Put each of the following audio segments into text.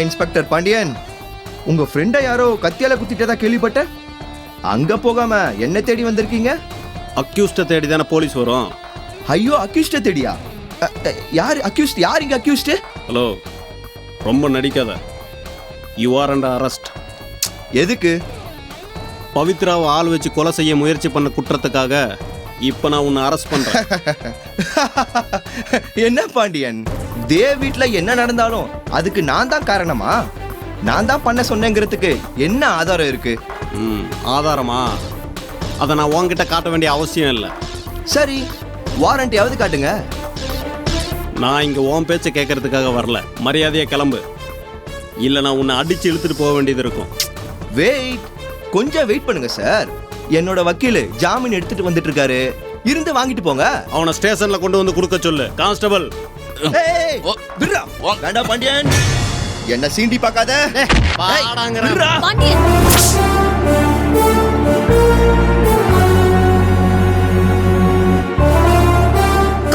Inspector Pandian. உங்க ஃப்ரெண்டை யாரோ கத்தியால குத்திட்டதா கேள்விப்பட்டேன். அங்க போகாம என்ன தேடி வந்திருக்கீங்க? அக்யூஸ்டை தேடி தானே போலீஸ் வரும். ஐயோ அக்யூஸ்ட தேடியா? அ, அ, யார் அக்யூஸ்ட் யார் இங்க அக்யூஸ்ட் ஹலோ ரொம்ப நடிக்காத. யூ ஆர் அண்ட் அரெஸ்ட் எதுக்கு? பவித்ராவை ஆள் வச்சு கொலை செய்ய முயற்சி பண்ண குற்றத்துக்காக இப்போ நான் உன்னை அரெஸ்ட் பண்ணுறேன் என்ன பாண்டியன்? தேவ் வீட்ல என்ன நடந்தாலும் அதுக்கு நான் தான் காரணமா? நான் தான் பண்ண சொன்னேங்கிறதுக்கு என்ன ஆதாரம் இருக்கு? ம் ஆதாரமா? அதை நான் உன்கிட்ட காட்ட வேண்டிய அவசியம் இல்லை. சரி வாரண்டியாவது காட்டுங்க. நான் இங்கே உன் பேச்சை கேட்கறதுக்காக வரல. மரியாதையை கிளம்பு. இல்லை நான் உன்னை அடிச்சு இழுத்துட்டு போக வேண்டியது இருக்கும். வெயிட் கொஞ்சம் வெயிட் பண்ணுங்க சார் என்னோட வக்கீல் ஜாமீன் எடுத்துட்டு வந்துட்டு இருக்காரு இருந்து வாங்கிட்டு போங்க. அவனை ஸ்டேஷனில் கொண்டு வந்து கொடுக்க சொல்லு. கான்ஸ்டபிள். வேண்டாம் பாண்டியன். என்ன சீண்டி பார்க்காத?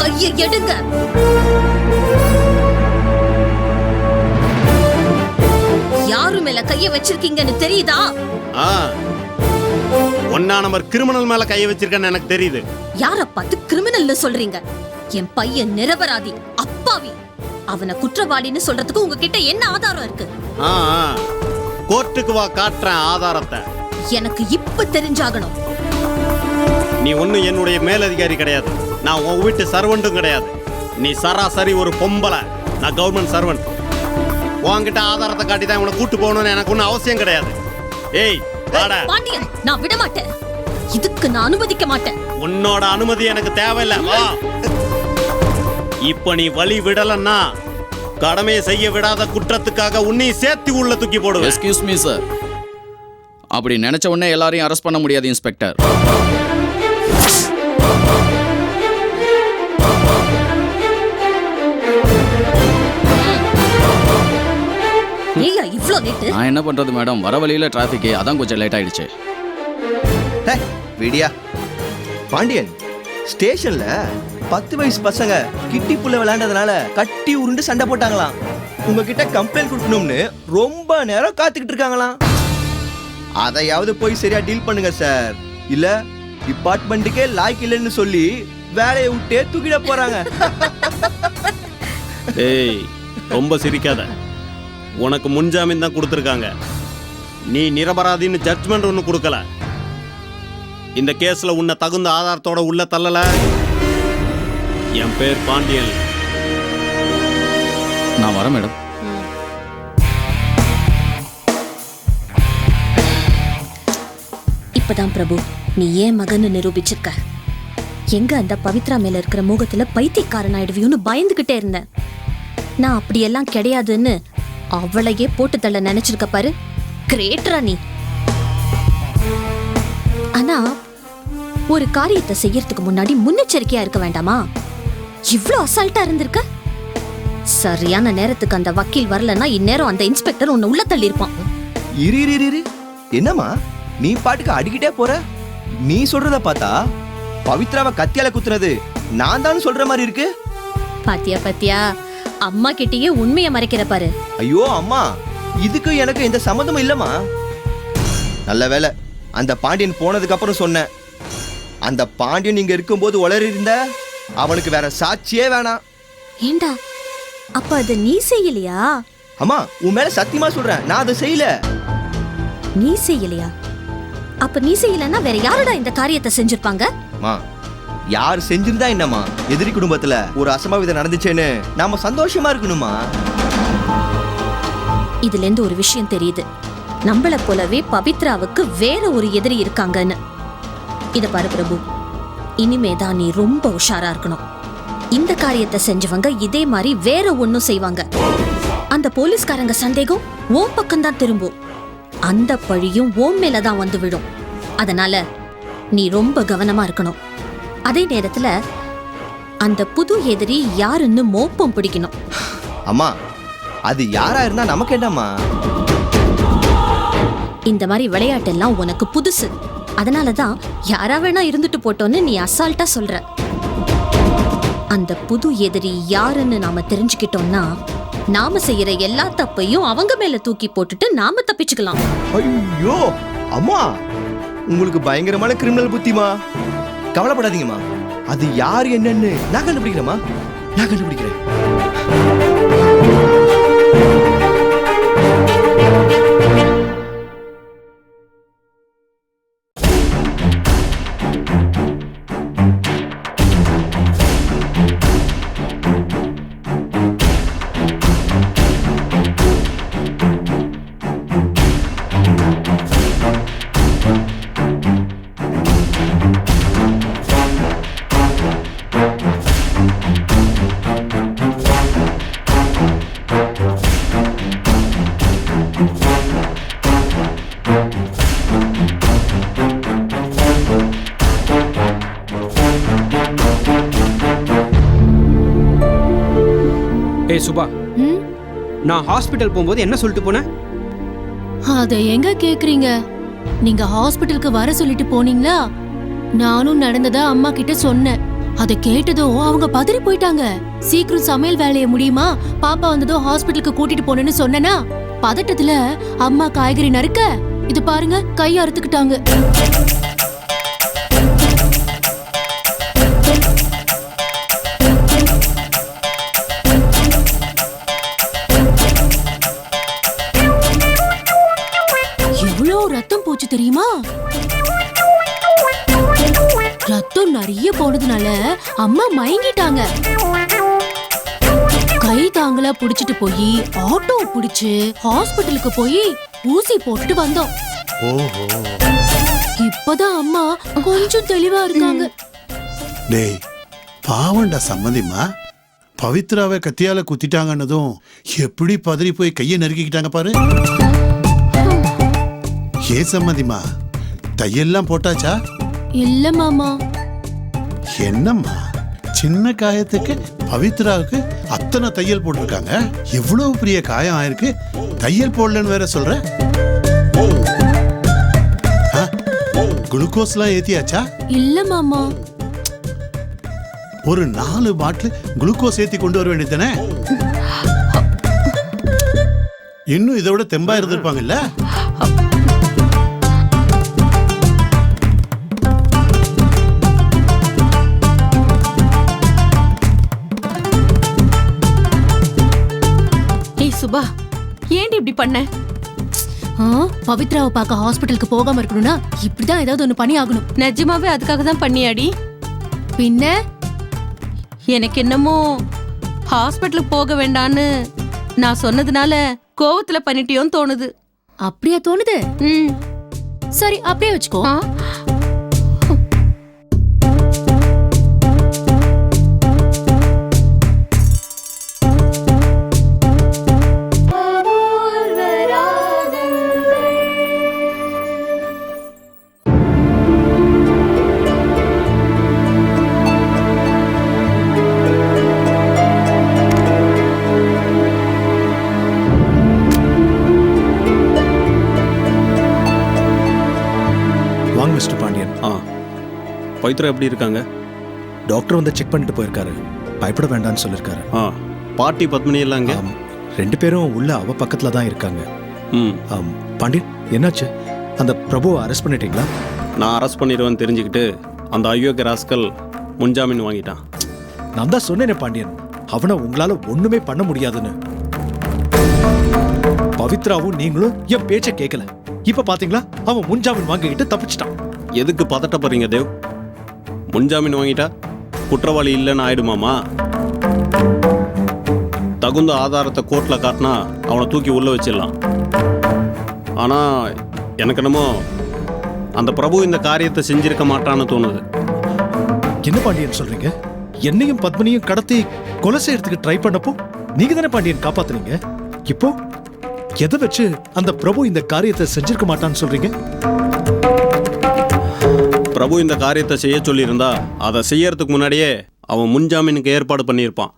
கையை எடுங்க. யாரு மேல கைய வச்சிருக்கீங்கன்னு தெரியுதா? ஒன்னா நம்பர் கிரிமினல் மேலே கையை வச்சிருக்கேன்னு எனக்கு தெரியுது. யார பார்த்து கிரிமினல்னு சொல்றீங்க? என் பையன் நிரபராதி அப்பாவி. அவனை குற்றவாளின்னு சொல்றதுக்கு உங்ககிட்ட என்ன ஆதாரம் இருக்கு? ஆ ஆ. கோர்ட்டுக்கு வா காட்டுறேன் ஆதாரத்தை. எனக்கு இப்ப தெரிஞ்சாகணும். நீ ஒன்றும் என்னுடைய மேலதிகாரி கிடையாது. நான் உன் வீட்டு சர்வெண்ட்டும் கிடையாது. நீ சராசரி ஒரு பொம்பளை. நான் கவர்மெண்ட் சர்வெண்ட் உன்கிட்ட ஆதாரத்தை காட்டி தான் உன்னை கூட்டு போகணும்னு எனக்கு ஒன்றும் அவசியம் கிடையாது. ஏய் வாடா. பாண்டியன் நான் விட மாட்டேன் இதுக்கு நான் அனுமதிக்க மாட்டேன். உன்னோட அனுமதி எனக்கு தேவையில்லை வா. இப்ப நீ வழி விடலன்னா கடமையை செய்ய விடாத குற்றத்துக்காக உன்னையும் சேர்த்து உள்ள தூக்கி போடுவேன். எஸ்கியூஸ் மீ சார் அப்படி நினைச்ச உடனே எல்லாரையும் அரெஸ்ட் பண்ண முடியாது இன்ஸ்பெக்டர் லேட்டு நான் என்ன பண்றது மேடம்? வர வழியில டிராஃபிக் அதான் கொஞ்சம் லேட் ஆயிடுச்சு. ஹே, விடியா. பாண்டியன் ஸ்டேஷன்ல பத்து வயசு பசங்க கிட்டி புள்ள விளையாண்டதுனால கட்டி உருண்டு சண்டை போட்டாங்களாம். உங்ககிட்ட கம்ப்ளைண்ட் கொடுக்கணும்னு ரொம்ப நேரம் காத்துக்கிட்டு இருக்காங்களாம். அதையாவது போய் சரியா டீல் பண்ணுங்க சார் இல்ல டிபார்ட்மெண்ட்டுக்கே லாய்க்கு இல்லைன்னு சொல்லி வேலையை விட்டே தூக்கிட போறாங்க. ஏய் ரொம்ப சிரிக்காத. உனக்கு முன்ஜாமீன் தான் கொடுத்துருக்காங்க. நீ நிரபராதின்னு ஜட்ஜ்மெண்ட் ஒன்று கொடுக்கல. இந்த கேஸ்ல உன்னை தகுந்த ஆதாரத்தோட உள்ள தள்ளல. என் பேர் பாண்டியன். நான் வரேன் மேடம். இப்பதான் பிரபு நீ ஏன் மகன்னு நிரூபிச்சிருக்க? எங்க அந்த பவித்ரா மேல இருக்கிற மோகத்துல பைத்தியக்காரன் ஆயிடுவியோன்னு பயந்துகிட்டே இருந்தேன். நான் அப்படியெல்லாம் கிடையாதுன்னு அவளையே போட்டு தள்ள நினைச்சிருக்க பாரு. கிரேட்டரா நீ. ஆனா ஒரு காரியத்தை செய்யறதுக்கு முன்னாடி முன்னெச்சரிக்கையா இருக்க வேண்டாமா? இவ்ளோ அசால்ட்டா இருந்திருக்க? சரியான நேரத்துக்கு அந்த வக்கீல் வரலன்னா இந்நேரம் அந்த இன்ஸ்பெக்டர் உன்னை உள்ள தள்ளி இருப்பான் இரு இரு இரு, இரு. என்னம்மா? நீ பாட்டுக்கு அடிக்கிட்டே போற? நீ சொல்றத பார்த்தா பவித்ராவை கத்தியால குத்துனது நான் தான் சொல்ற மாதிரி இருக்கு. பாத்தியா பாத்தியா? அம்மா கிட்டயே உண்மையை மறைக்கிற பாரு. ஐயோ அம்மா இதுக்கு எனக்கு எந்த சம்மந்தமும் இல்லம்மா. நல்ல வேலை அந்த பாண்டியன் போனதுக்கு அப்புறம் சொன்னேன் அந்த பாண்டியன் இங்க இருக்கும்போது உளறி இருந்த அவனுக்கு வேற சாட்சியே வேணாம். ஏண்டா அப்ப அது நீ செய்யலையா? அம்மா உன் மேல சத்தியமா சொல்றேன் நான் அதை செய்யல. நீ செய்யலையா? அப்ப நீ செய்யலன்னா வேற யாருடா இந்த காரியத்தை செஞ்சிருப்பாங்க? அம்மா யார் செஞ்சிருந்தா என்னம்மா? எதிரி குடும்பத்துல ஒரு அசம்பாவிதம் நடந்துச்சேன்னு நாம சந்தோஷமா இருக்கணுமா? இதுல இருந்து ஒரு விஷயம் தெரியுது. நம்மள போலவே பவித்ராவுக்கு வேற ஒரு எதிரி இருக்காங்கன்னு. இத பாரு பிரபு. இனிமேதான் நீ ரொம்ப உஷாரா இருக்கணும். இந்த காரியத்தை செஞ்சவங்க இதே மாதிரி வேற ஒன்னும் செய்வாங்க. அந்த போலீஸ்காரங்க சந்தேகம் ஓம் பக்கம் தான் திரும்பும். அந்த பழியும் ஓம் மேல தான் வந்து விடும் அதனால நீ ரொம்ப கவனமா இருக்கணும். அதே நேரத்துல அந்த புது எதிரி யாருன்னு மோப்பம் பிடிக்கணும். அம்மா அது யாரா இருந்தா நமக்கு என்னம்மா? இந்த மாதிரி விளையாட்டெல்லாம் உனக்கு புதுசு. அதனால தான் யாரா வேணா இருந்துட்டு போட்டோன்னு நீ அசால்ட்டா சொல்ற. அந்த புது எதிரி யாருன்னு நாம தெரிஞ்சுக்கிட்டோம்னா நாம செய்யற எல்லா தப்பையும் அவங்க மேல தூக்கி போட்டுட்டு நாம தப்பிச்சுக்கலாம். ஐயோ அம்மா உங்களுக்கு பயங்கரமான கிரிமினல் புத்திமா கவலைப்படாதீங்கம்மா. அது யார் என்னன்னு நான் கண்டுபிடிக்கிறேம்மா. நான் கண்டுபிடிக்கிறேன். நான் ஹாஸ்பிட்டல் போகும்போது என்ன சொல்லிட்டு போனேன்? அதை எங்க கேக்குறீங்க? நீங்க ஹாஸ்பிட்டலுக்கு வர சொல்லிட்டு போனீங்களா? நானும் நடந்ததா அம்மா கிட்ட சொன்னேன். அதை கேட்டதும் அவங்க பதறி போயிட்டாங்க. சீக்கிரம் சமையல் வேலையை முடியுமா? பாப்பா வந்ததும் ஹாஸ்பிட்டலுக்கு கூட்டிட்டு போனேன்னு சொன்னனா? பதட்டத்துல அம்மா காய்கறி நறுக்க இது பாருங்க கை அறுத்துக்கிட்டாங்க. தெரியுமா? ரத்தம் நிறைய போனதுனால அம்மா மயங்கிட்டாங்க. கை தாங்களா புடிச்சிட்டு போய் ஆட்டோ புடிச்சு ஹாஸ்பிட்டலுக்கு போய் ஊசி போட்டுட்டு வந்தோம். இப்பதான் அம்மா கொஞ்சம் தெளிவா இருக்காங்க. டேய் பாவண்டா சம்மந்திம்மா. பவித்ராவை கத்தியால குத்திட்டாங்கன்னதும் எப்படி பதறி போய் கையை நறுக்கிக்கிட்டாங்க பாரு. ஏ சம்மந்திம்மா தையெல்லாம் போட்டாச்சா? இல்ல மாமா. என்னம்மா சின்ன காயத்துக்கு பவித்ராவுக்கு அத்தனை தையல் போட்டிருக்காங்க? எவ்வளவு பெரிய காயம் ஆயிருக்கு? தையல் போடலன்னு வேற சொல்ற? ஆ, குளுக்கோஸ்லாம் ஏத்தியாச்சா? இல்ல மாமா. ஒரு நாலு பாட்டில் குளுக்கோஸ் ஏத்தி கொண்டு வர வேண்டியதானே இன்னும் இதை விட தெம்பா இருந்திருப்பாங்கல்ல ஏன்டி இப்படி பண்ண? ஆ, பவித்ராவை பார்க்க ஹாஸ்பிட்டலுக்கு போகாம இருக்கணும்னா இப்படிதான் ஏதாவது ஒண்ணு பண்ணி ஆகணும் நிஜமாவே அதுக்காக தான் பண்ணியாடி? பின்ன? எனக்கு என்னமோ ஹாஸ்பிட்டலுக்கு போக வேண்டான்னு நான் சொன்னதுனால கோவத்துல பண்ணிட்டியோன்னு தோணுது. அப்படியா தோணுது? ம். சரி அப்படியே வச்சுக்கோ. பவித்ரா எப்படி இருக்காங்க? டாக்டர் வந்து செக் பண்ணிட்டு போயிருக்காரு. பயப்பட வேண்டாம்னு சொல்லியிருக்காரு ஆ பாட்டி பத்மினி எல்லாங்க ஆம், ரெண்டு பேரும் உள்ள அவ பக்கத்துல தான் இருக்காங்க. ம். ஆம், பாண்டியன் என்னாச்சு? அந்த பிரபுவை அரெஸ்ட் பண்ணிட்டீங்களா? நான் அரெஸ்ட் பண்ணிடுவேன்னு தெரிஞ்சுக்கிட்டு அந்த அயோக்கிய ராஸ்கல் முன்ஜாமீன் வாங்கிட்டான். நான் தான் சொன்னேனே பாண்டியன் அவனை உங்களால ஒண்ணுமே பண்ண முடியாதுன்னு. பவித்ராவும் நீங்களும் என் பேச்ச கேட்கல இப்ப பாத்தீங்களா? அவன் முன்ஜாமீன் வாங்கிக்கிட்டு தப்பிச்சிட்டான். எதுக்கு பதட்டப்படுறீங்க தேவ்? முன்ஜாமீன் வாங்கிட்டா? குற்றவாளி இல்லைன்னு ஆயிடுமாமா? தகுந்த ஆதாரத்தை கோர்ட்டில் காட்டினா அவனை தூக்கி உள்ளே வச்சிடலாம். ஆனால் எனக்கு என்னமோ அந்த பிரபு இந்த காரியத்தை செஞ்சிருக்க மாட்டான்னு தோணுது. என்ன பாண்டியன் சொல்றீங்க? என்னையும் பத்மினியும் கடத்தி கொலை செய்யறதுக்கு ட்ரை பண்ணப்போ நீங்க தானே பாண்டியன் காப்பாத்துனீங்க? இப்போ எதை வச்சு அந்த பிரபு இந்த காரியத்தை செஞ்சிருக்க மாட்டான்னு சொல்றீங்க? பிரபு இந்த காரியத்தை செய்ய சொல்லியிருந்தா அதை செய்யறதுக்கு முன்னாடியே அவன் முன்ஜாமீனுக்கு ஏற்பாடு பண்ணியிருப்பான்.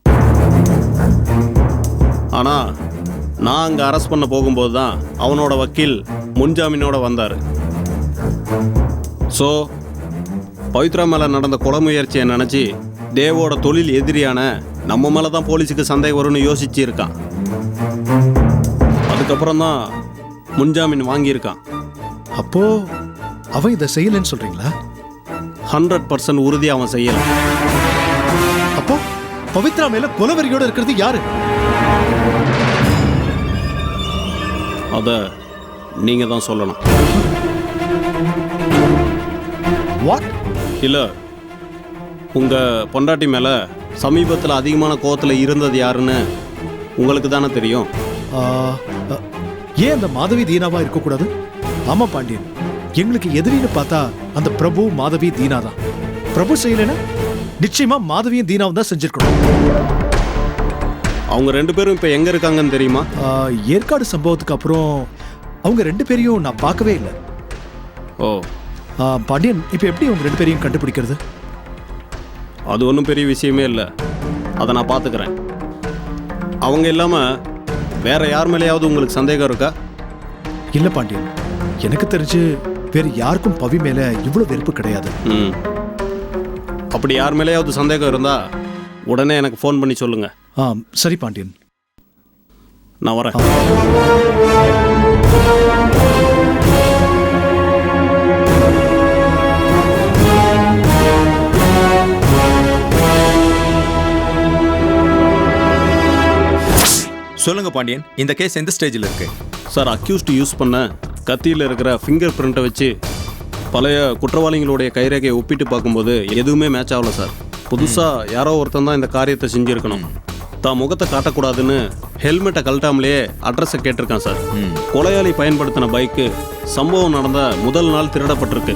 ஆனால் நான் அங்கே அரெஸ்ட் பண்ண போகும்போது தான் அவனோட வக்கீல் முன்ஜாமீனோட வந்தார். ஸோ பவித்ரா மேலே நடந்த கொலை முயற்சியை நினச்சி தேவோட தொழில் எதிரியான நம்ம மேலே தான் போலீஸுக்கு சந்தேகம் வரும்னு யோசிச்சு இருக்கான். அதுக்கப்புறம் தான் முன்ஜாமீன் வாங்கியிருக்கான். அப்போ அவன் இதை செய்யலைன்னு சொல்றீங்களா? ஹண்ட்ரட் பர்சன்ட் உறுதி அவன் செய்யல. அப்போ பவித்ரா மேல கொலவெறியோட இருக்கிறது யாரு? அதை நீங்கள் தான் சொல்லணும். வாட் இல்லை உங்கள் பொண்டாட்டி மேலே சமீபத்தில் அதிகமான கோவத்தில் இருந்தது யாருன்னு உங்களுக்கு தானே தெரியும். ஏன் அந்த மாதவி தீனாவா இருக்கக்கூடாது? ஆமா பாண்டியன். எங்களுக்கு எதிரின்னு பார்த்தா அந்த பிரபு மாதவி தீனா தான். பிரபு செய்யலைன்னா நிச்சயமா மாதவியும் தீனாவும் தான் செஞ்சிருக்கணும். அவங்க ரெண்டு பேரும் இப்போ எங்கே இருக்காங்கன்னு தெரியுமா? ஏற்காடு சம்பவத்துக்கு அப்புறம் அவங்க ரெண்டு பேரையும் நான் பார்க்கவே இல்லை. ஓ. பாண்டியன் இப்போ எப்படி அவங்க ரெண்டு பேரையும் கண்டுபிடிக்கிறது? அது ஒன்றும் பெரிய விஷயமே இல்லை. அதை நான் பார்த்துக்கிறேன் அவங்க இல்லாமல் வேற யார் மேலேயாவது உங்களுக்கு சந்தேகம் இருக்கா? இல்ல பாண்டியன் எனக்கு தெரிஞ்சு வேற யாருக்கும் பவி மேல இவ்வளவு வெறுப்பு கிடையாது. ம். அப்படி யார் மேலேயாவது சந்தேகம் இருந்தா உடனே எனக்கு ஃபோன் பண்ணி சொல்லுங்க. ஆ சரி பாண்டியன். நான் வரேன். சொல்லுங்க பாண்டியன் இந்த கேஸ் எந்த ஸ்டேஜில் இருக்கு? சார் அக்யூஸ்ட் யூஸ் பண்ண கத்தியில் இருக்கிற ஃபிங்கர் பிரிண்ட்டை வச்சு பழைய குற்றவாளிகளுடைய கைரேகையை ஒப்பிட்டு பார்க்கும்போது எதுவுமே மேட்ச் ஆகல சார். புதுசாக யாரோ ஒருத்தன் தான் இந்த காரியத்தை செஞ்சுருக்கணும். தான் முகத்தை காட்டக்கூடாதுன்னு ஹெல்மெட்டை கழட்டாமலேயே அட்ரஸை கேட்டிருக்கான் சார். கொலையாளி பயன்படுத்தின பைக்கு சம்பவம் நடந்த முதல் நாள் திருடப்பட்டிருக்கு.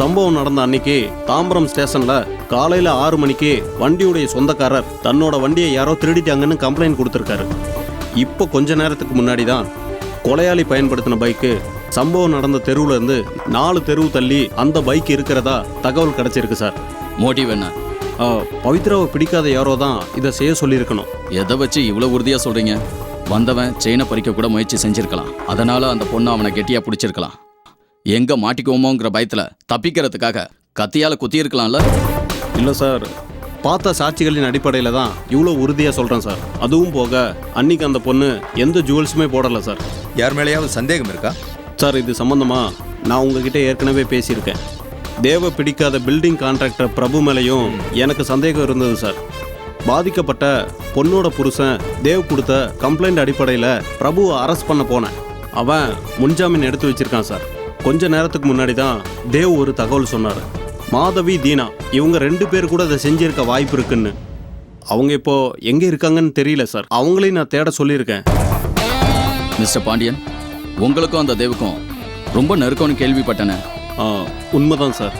சம்பவம் நடந்த அன்னைக்கு தாம்பரம் ஸ்டேஷனில் காலையில் ஆறு மணிக்கு வண்டியுடைய சொந்தக்காரர் தன்னோட வண்டியை யாரோ திருடிட்டாங்கன்னு கம்ப்ளைண்ட் கொடுத்துருக்காரு. இப்போ கொஞ்ச நேரத்துக்கு முன்னாடி தான் கொலையாளி பயன்படுத்தின பைக்கு சம்பவம் நடந்த தெருவுல இருந்து நாலு தெருவு தள்ளி அந்த பைக் இருக்கிறதா தகவல் கிடைச்சிருக்கு சார். மோட்டிவ் என்ன? பவித்ராவை பிடிக்காத யாரோ தான் இதை செய்ய சொல்லியிருக்கணும். எதை வச்சு இவ்வளவு உறுதியா சொல்றீங்க? வந்தவன் செயினை பறிக்க கூட முயற்சி செஞ்சிருக்கலாம். அதனால அந்த பொண்ணு அவனை கெட்டியா பிடிச்சிருக்கலாம். எங்க மாட்டிக்குவோமோங்கிற பயத்துல தப்பிக்கிறதுக்காக கத்தியால குத்தி இருக்கலாம்ல இல்லை சார் பார்த்த சாட்சிகளின் அடிப்படையில் தான் இவ்வளோ உறுதியாக சொல்கிறேன் சார். அதுவும் போக அன்னைக்கு அந்த பொண்ணு எந்த ஜுவல்ஸுமே போடலை சார். யார் மேலேயாவது சந்தேகம் இருக்கா? சார் இது சம்பந்தமா நான் உங்ககிட்ட ஏற்கனவே பேசியிருக்கேன். தேவ பிடிக்காத பில்டிங் கான்ட்ராக்டர் பிரபு மேலேயும் எனக்கு சந்தேகம் இருந்தது சார். பாதிக்கப்பட்ட பொண்ணோட புருஷன் தேவ் கொடுத்த கம்ப்ளைண்ட் அடிப்படையில் பிரபுவை அரெஸ்ட் பண்ண போனேன். அவன் முன்ஜாமீன் எடுத்து வச்சிருக்கான் சார். கொஞ்ச நேரத்துக்கு முன்னாடி தான் தேவ் ஒரு தகவல் சொன்னார். மாதவி தீனா இவங்க ரெண்டு பேர் கூட அதை செஞ்சிருக்க வாய்ப்பு இருக்குன்னு. அவங்க இப்போ எங்கே இருக்காங்கன்னு தெரியல சார் அவங்களையும் நான் தேட சொல்லியிருக்கேன். மிஸ்டர் பாண்டியன் உங்களுக்கும் அந்த தேவுக்கும் ரொம்ப நெருக்கம்னு கேள்விப்பட்டேனே. ஆ, உண்மைதான் சார்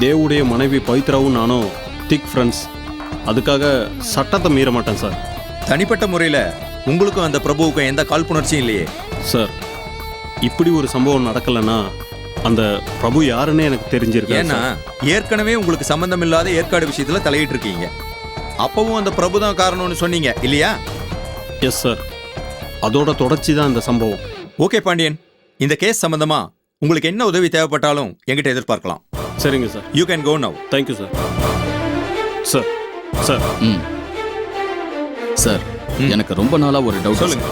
தேவுடைய மனைவி பவித்ராவும் நானும் திக் ஃப்ரெண்ட்ஸ் அதுக்காக சட்டத்தை மீற மாட்டேன் சார் தனிப்பட்ட முறையில் உங்களுக்கும் அந்த பிரபுவுக்கும் எந்த காழ்ப்புணர்ச்சியும் இல்லையே. சார் இப்படி ஒரு சம்பவம் நடக்கலைன்னா அந்த பிரபு யாருன்னு எனக்கு தெரிஞ்சிருக்கு ஏன்னா ஏற்கனவே உங்களுக்கு சம்பந்தம் இல்லாத ஏற்காடு விஷயத்துல தலையிட்டு இருக்கீங்க அப்பவும் அந்த பிரபு தான் காரணம்னு சொன்னீங்க இல்லையா? எஸ் சார் அதோட தொடர்ச்சி தான் இந்த சம்பவம். ஓகே பாண்டியன். இந்த கேஸ் சம்பந்தமா உங்களுக்கு என்ன உதவி தேவைப்பட்டாலும் என்கிட்ட எதிர்பார்க்கலாம். சரிங்க sir you can go now thank you sir sir sir ம். சார் எனக்கு ரொம்ப நாளா ஒரு டவுட் சொல்லுங்க.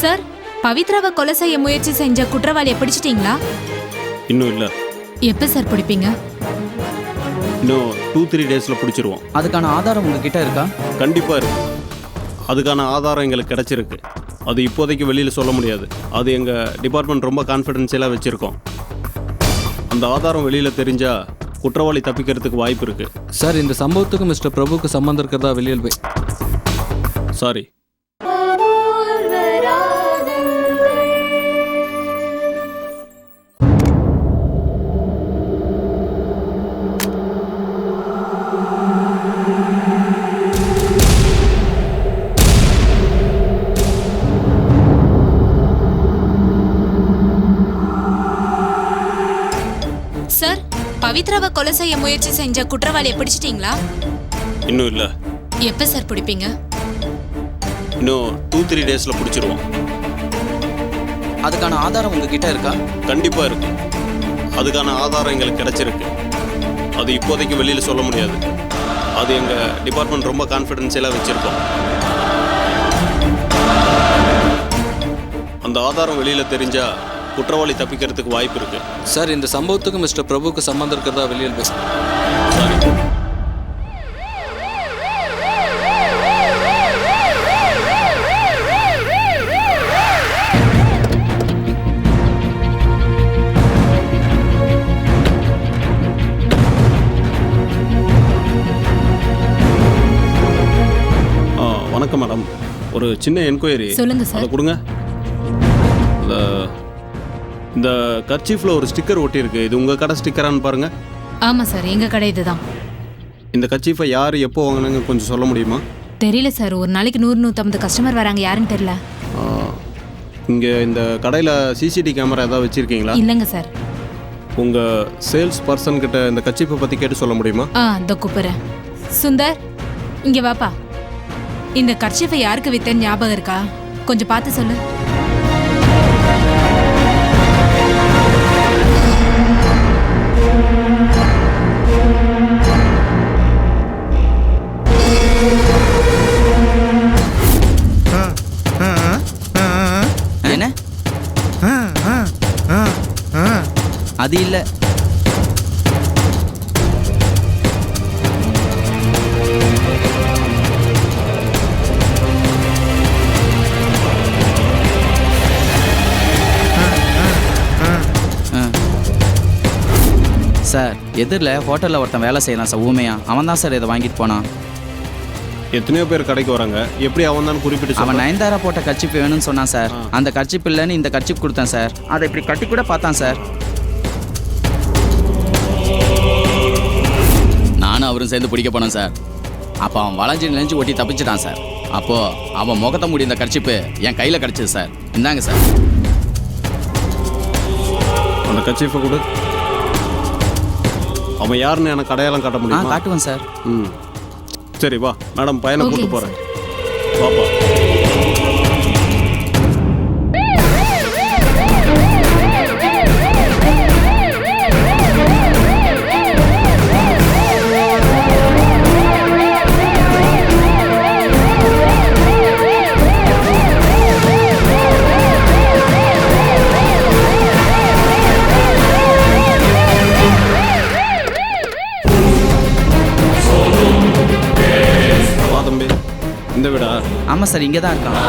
சார் பவித்ராவை கொலை செய்ய முயற்சி செஞ்ச குற்றவாளியை பிடிச்சிட்டீங்களா? இன்னும் இல்லை. எப்ப சார் பிடிப்பீங்க? இன்னும் டூ த்ரீ டேஸில் பிடிச்சிருவோம். அதுக்கான ஆதாரம் உங்ககிட்ட இருக்கா? கண்டிப்பாக இருக்கு. அதுக்கான ஆதாரம் எங்களுக்கு கிடைச்சிருக்கு. அது இப்போதைக்கு வெளியில் சொல்ல முடியாது. அது எங்கள் டிபார்ட்மெண்ட் ரொம்ப கான்ஃபிடென்ஷியலாக வச்சுருக்கோம். அந்த ஆதாரம் வெளியில் தெரிஞ்சால் குற்றவாளி தப்பிக்கிறதுக்கு வாய்ப்பு இருக்குது சார் இந்த சம்பவத்துக்கு மிஸ்டர் பிரபுக்கு சம்மந்தம் இருக்கிறதா வெளியில் போய்? சாரி பவித்ராவை கொலை செய்ய முயற்சி செஞ்ச குற்றவாளியை பிடிச்சிட்டீங்களா? இன்னும் இல்லை. எப்ப சார் பிடிப்பீங்க? இன்னும் டூ த்ரீ டேஸில் பிடிச்சிருவோம். அதுக்கான ஆதாரம் உங்ககிட்ட இருக்கா? கண்டிப்பாக இருக்கு. அதுக்கான ஆதாரம் எங்களுக்கு கிடைச்சிருக்கு. அது இப்போதைக்கு வெளியில் சொல்ல முடியாது. அது எங்கள் டிபார்ட்மெண்ட் ரொம்ப கான்ஃபிடென்ஷியலாக வச்சுருக்கோம். அந்த ஆதாரம் வெளியில் தெரிஞ்சா குற்றவாளி தப்பிக்கிறதுக்கு வாய்ப்பு இருக்கு. சார் இந்த சம்பவத்துக்கு மிஸ்டர் பிரபுவுக்கு சம்மந்தம் இருக்கிறதா வெளியேல்வே சாரி ஆ, வணக்கம் மேடம். ஒரு சின்ன என்கொயரி. சொல்லுங்க சார். கொடுங்க. இந்த கர்ச்சீஃபில் ஒரு ஸ்டிக்கர் ஒட்டியிருக்கு. இது உங்கள் கடை ஸ்டிக்கரான்னு பாருங்க. ஆமா சார் எங்க கடை இதுதான். இந்த கர்ச்சீஃபை யார் எப்போ வாங்கினாங்க கொஞ்சம் சொல்ல முடியுமா? தெரியல சார் ஒரு நாளைக்கு நூறு நூத்தம்பது கஸ்டமர் வராங்க யாருன்னு தெரியல. இங்கே இந்த கடையில் சிசிடி கேமரா ஏதாவது வச்சுருக்கீங்களா? இல்லைங்க சார். உங்கள் சேல்ஸ் பர்சன் கிட்ட இந்த கர்ச்சீஃபை பற்றி கேட்டு சொல்ல முடியுமா? ஆ இந்த கூப்பிடுறேன். சுந்தர் இங்க வாப்பா. இந்த கர்ச்சிஃபை யாருக்கு வித்தேன்னு ஞாபகம் இருக்கா? கொஞ்சம் பார்த்து சொல்லு. அது இல்ல. சார் எதிரில் ஹோட்டலில் ஒருத்தன் வேலை செய்யலாம் சார் ஊமையா. அவன் தான் சார் இதை வாங்கிட்டு போனான். எத்தனையோ பேர் கடைக்கு வராங்க. எப்படி அவன் தான் குறிப்பிட்டு அவன்? நயன்தாரா போட்ட கட்சிப்பு வேணும்னு சொன்னான் சார். அந்த கட்சிப்பு இல்லைன்னு இந்த கட்சிப்பு கொடுத்தேன் சார். அதை இப்படி கட்டி கூட பார்த்தான் சார். அவரும் சேர்ந்து பிடிக்க போனோம் சார். அப்போ அவன் வளைஞ்சு நெஞ்சு ஒட்டி தப்பிச்சிட்டான் சார். அப்போ அவன் முகத்தை மூடி இந்த கட்சிப்பு என் கையில் கிடச்சிது சார். இந்தாங்க சார். அந்த கர்ச்சீஃபை கொடு. அவன் யாருன்னு எனக்கு அடையாளம் காட்ட முடியுமா? காட்டுவேன் சார். ம். சரி வா. மேடம் பையனை ஓகேங்க போகிறேன் பாப்பா ஆமாம் சார் இங்கே தான் இருக்கான்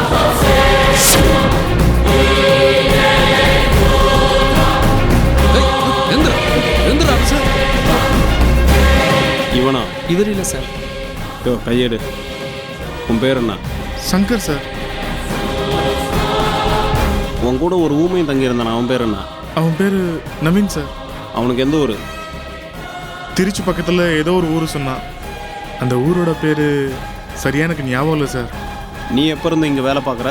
இவனா? இவர் இல்லை சார். யோ கையெடு. உன் பேர் என்ன? சங்கர் சார். உன் கூட ஒரு ஊமையும் தங்கியிருந்தான். அவன் பேர் என்ன? அவன் பேர் நவீன் சார். அவனுக்கு எந்த ஊர்? திருச்சி பக்கத்தில் ஏதோ ஒரு ஊர் சொன்னான். அந்த ஊரோட பேர் சரியா எனக்கு ஞாபகம் இல்லை சார். நீ எப்போ இருந்து இங்கே வேலை பார்க்குற?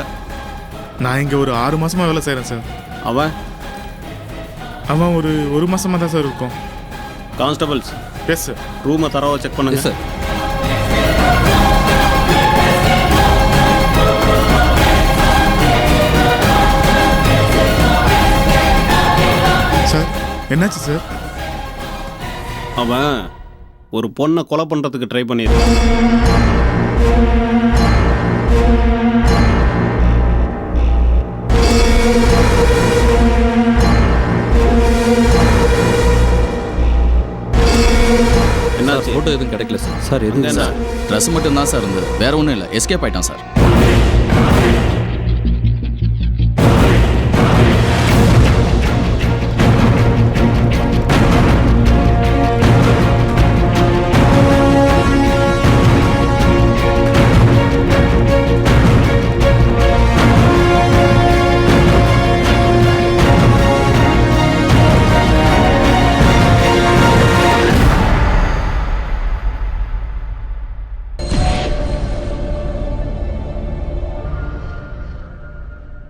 நான் இங்கே ஒரு ஆறு மாசமா வேலை செய்கிறேன் சார். அவன் அவன் ஒரு ஒரு மாசமா தான் சார் இருக்கும். கான்ஸ்டபிள்ஸ்? எஸ் சார் ரூமை தரவா செக் பண்ணுங்க. சார் சார் என்னாச்சு சார் அவன் ஒரு பொண்ணை கொலை பண்ணுறதுக்கு ட்ரை பண்ணியிருக்கான். என்னாச்சு? ஃபோட்டோ எதுவும் கிடைக்கல சார். சார் எதுவும் என்ன? ட்ரெஸ் மட்டும் தான் சார் இருந்தது. வேற ஒன்றும் இல்லை. எஸ்கேப் ஆயிட்டான் சார்.